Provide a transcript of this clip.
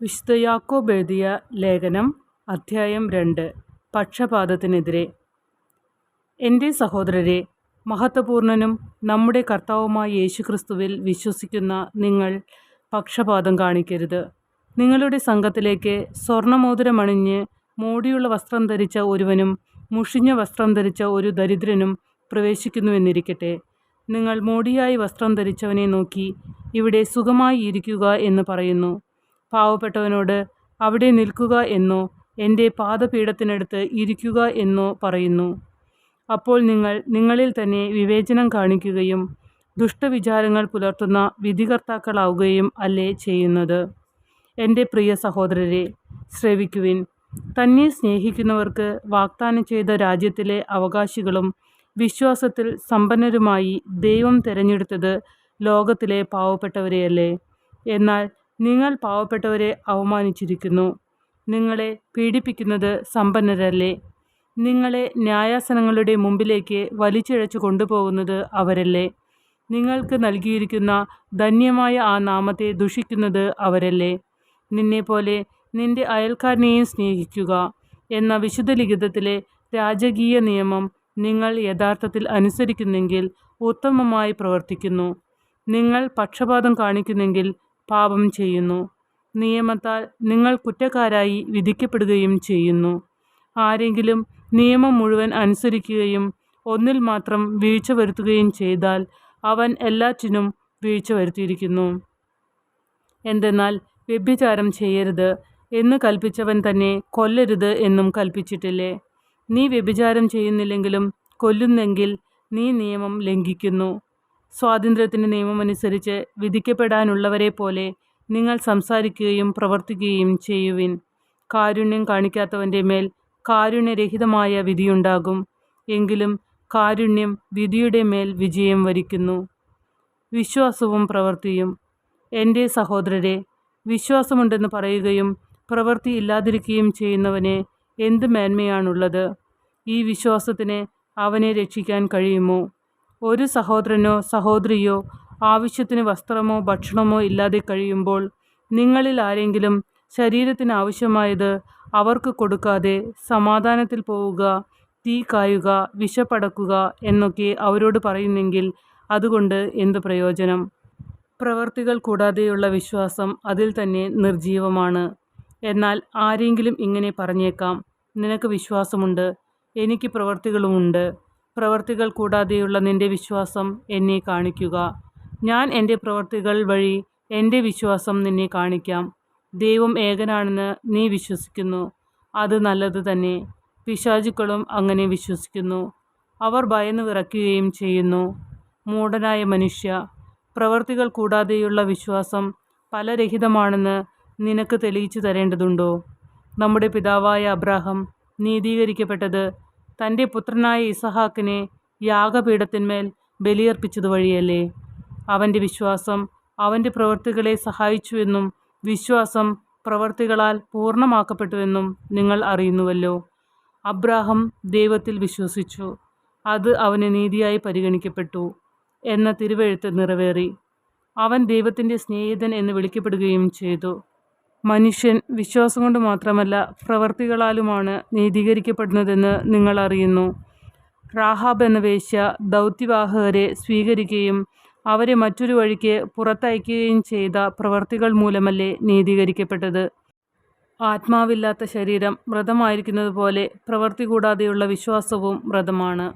വിശുദ്ധ യാക്കോബ് എഴുതിയ ലേഖനം അധ്യായം രണ്ട് പക്ഷപാതത്തിനെതിരെ. എന്റെ സഹോദരരെ മഹത്വപൂർണനും നമ്മുടെ കർത്താവുമായ യേശുക്രിസ്തുവിൽ വിശ്വസിക്കുന്ന നിങ്ങൾ പക്ഷപാതം കാണിക്കരുത്. നിങ്ങളുടെ സംഘത്തിലേക്ക് സ്വർണമോതിരമണിഞ്ഞ് മോടിയുള്ള വസ്ത്രം ധരിച്ച ഒരുവനും മുഷിഞ്ഞ വസ്ത്രം ധരിച്ച ഒരു ദരിദ്രനും പ്രവേശിക്കുന്നുവെന്നിരിക്കട്ടെ നിങ്ങൾ മോടിയായി വസ്ത്രം ധരിച്ചവനെ നോക്കി ഇവിടെ സുഖമായി ഇരിക്കുക എന്ന് പറയുന്നു. പാവപ്പെട്ടവനോട് അവിടെ നിൽക്കുക എന്നോ എന്റെ പാദപീഠത്തിനടുത്ത് ഇരിക്കുക എന്നോ പറയുന്നു. അപ്പോൾ നിങ്ങൾ നിങ്ങളിൽ തന്നെ വിവേചനം കാണിക്കുകയും ദുഷ്ടവിചാരങ്ങൾ പുലർത്തുന്ന വിധികർത്താക്കളാവുകയും അല്ലേ ചെയ്യുന്നത്? എന്റെ പ്രിയ സഹോദരരെ ശ്രവിക്കുവിൻ. തന്നെ സ്നേഹിക്കുന്നവർക്ക് വാഗ്ദാനം ചെയ്ത രാജ്യത്തിലെ അവകാശികളും വിശ്വാസത്തിൽ സമ്പന്നരുമായി ദൈവം തിരഞ്ഞെടുത്തത് ലോകത്തിലെ പാവപ്പെട്ടവരെയല്ലേ? എന്നാൽ നിങ്ങൾ പാവപ്പെട്ടവരെ അവമാനിച്ചിരിക്കുന്നു. നിങ്ങളെ പീഡിപ്പിക്കുന്നത് സമ്പന്നരല്ലേ? നിങ്ങളെ ന്യായാസനങ്ങളുടെ മുമ്പിലേക്ക് വലിച്ചിഴച്ചു കൊണ്ടുപോകുന്നത് അവരല്ലേ? നിങ്ങൾക്ക് നൽകിയിരിക്കുന്ന ധന്യമായ ആ നാമത്തെ ദുഷിക്കുന്നത് അവരല്ലേ? നിന്നെപ്പോലെ നിന്റെ അയൽക്കാരനെയും സ്നേഹിക്കുക എന്ന വിശുദ്ധ ലിഖിതത്തിലെ രാജകീയ നിയമം നിങ്ങൾ യഥാർത്ഥത്തിൽ അനുസരിക്കുന്നെങ്കിൽ ഉത്തമമായി പ്രവർത്തിക്കുന്നു. നിങ്ങൾ പക്ഷപാതം കാണിക്കുന്നെങ്കിൽ പാപം ചെയ്യുന്നു. നിയമത്താൽ നിങ്ങൾ കുറ്റക്കാരായി വിധിക്കപ്പെടുകയും ചെയ്യുന്നു. ആരെങ്കിലും നിയമം മുഴുവൻ അനുസരിക്കുകയും ഒന്നിൽ മാത്രം വീഴ്ച വരുത്തുകയും ചെയ്താൽ അവൻ എല്ലാറ്റിനും വീഴ്ച വരുത്തിയിരിക്കുന്നു. എന്തെന്നാൽ വ്യഭിചാരം ചെയ്യരുത് എന്ന് കൽപ്പിച്ചവൻ തന്നെ കൊല്ലരുത് എന്നും കൽപ്പിച്ചിട്ടില്ലേ? നീ വ്യഭിചാരം ചെയ്യുന്നില്ലെങ്കിലും കൊല്ലുന്നെങ്കിൽ നീ നിയമം ലംഘിക്കുന്നു. സ്വാതന്ത്ര്യത്തിന്റെ നിയമമനുസരിച്ച് വിധിക്കപ്പെടാനുള്ളവരെ പോലെ നിങ്ങൾ സംസാരിക്കുകയും പ്രവർത്തിക്കുകയും ചെയ്യുവിൻ. കാരുണ്യം കാണിക്കാത്തവന്റെ മേൽ കാരുണ്യരഹിതമായ വിധിയുണ്ടാകും. എങ്കിലും കാരുണ്യം വിധിയുടെ മേൽ വിജയം വരിക്കുന്നു. വിശ്വാസവും പ്രവൃത്തിയും. എന്റെ സഹോദരരെ വിശ്വാസമുണ്ടെന്ന് പറയുകയും പ്രവൃത്തി ഇല്ലാതിരിക്കുകയും ചെയ്യുന്നവന് എന്ത് മേന്മയാണുള്ളത്? ഈ വിശ്വാസത്തിന് അവനെ രക്ഷിക്കാൻ കഴിയുമോ? ഒരു സഹോദരനോ സഹോദരിയോ ആവശ്യത്തിന് വസ്ത്രമോ ഭക്ഷണമോ ഇല്ലാതെ കഴിയുമ്പോൾ നിങ്ങളിൽ ആരെങ്കിലും ശരീരത്തിന് ആവശ്യമായത് അവർക്ക് കൊടുക്കാതെ സമാധാനത്തിൽ പോവുക തീ കായുക വിശപ്പടക്കുക എന്നൊക്കെ അവരോട് പറയുന്നെങ്കിൽ അതുകൊണ്ട് എന്ത് പ്രയോജനം? പ്രവർത്തികൾ കൂടാതെയുള്ള വിശ്വാസം അതിൽ തന്നെ നിർജീവമാണ്. എന്നാൽ ആരെങ്കിലും ഇങ്ങനെ പറഞ്ഞേക്കാം നിനക്ക് വിശ്വാസമുണ്ട് എനിക്ക് പ്രവർത്തികളുമുണ്ട് പ്രവർത്തികൾ കൂടാതെയുള്ള നിന്റെ വിശ്വാസം എന്നെ കാണിക്കുക. ഞാൻ എന്റെ പ്രവർത്തികൾ വഴി എന്റെ വിശ്വാസം നിന്നെ കാണിക്കാം. ദൈവം ഏകനാണെന്ന് നീ വിശ്വസിക്കുന്നു. അത് നല്ലത് തന്നെ. പിശാചുക്കളും അങ്ങനെ വിശ്വസിക്കുന്നു. അവർ ഭയന്ന് വിറയ്ക്കുകയും ചെയ്യുന്നു. മൂഢനായ മനുഷ്യ പ്രവർത്തികൾ കൂടാതെയുള്ള വിശ്വാസം ഫലരഹിതമാണെന്ന് നിനക്ക് തെളിയിച്ചു തരേണ്ടതുണ്ടോ? നമ്മുടെ പിതാവായ അബ്രാഹം നീതീകരിക്കപ്പെട്ടത് തന്റെ പുത്രനായ ഇസഹാക്കിനെ യാഗപീഠത്തിന്മേൽ ബലിയർപ്പിച്ചത് വഴിയല്ലേ അവന്റെ വിശ്വാസം അവന്റെ പ്രവൃത്തികളെ സഹായിച്ചുവെന്നും വിശ്വാസം പ്രവർത്തികളാൽ പൂർണമാക്കപ്പെട്ടുവെന്നും നിങ്ങൾ അറിയുന്നുവല്ലോ. അബ്രാഹം ദൈവത്തിൽ വിശ്വസിച്ചു. അത് അവന് നീതിയായി പരിഗണിക്കപ്പെട്ടു എന്ന തിരുവെഴുത്ത് നിറവേറി. അവൻ ദൈവത്തിന്റെ സ്നേഹിതൻ എന്ന് വിളിക്കപ്പെടുകയും ചെയ്തു. മനുഷ്യൻ വിശ്വാസം കൊണ്ട് മാത്രമല്ല പ്രവർത്തികളാലുമാണ് നീതീകരിക്കപ്പെടുന്നതെന്ന് നിങ്ങൾ അറിയുന്നു. റാഹാബ് എന്ന വേശ്യ ദൗത്യവാഹകരെ സ്വീകരിക്കുകയും അവരെ മറ്റൊരു വഴിക്ക് പുറത്തയക്കുകയും ചെയ്ത പ്രവർത്തികൾ മൂലമല്ലേ നീതീകരിക്കപ്പെട്ടത്. ആത്മാവില്ലാത്ത ശരീരം വ്രതമായിരിക്കുന്നത് പോലെ പ്രവൃത്തി കൂടാതെയുള്ള വിശ്വാസവും വ്രതമാണ്.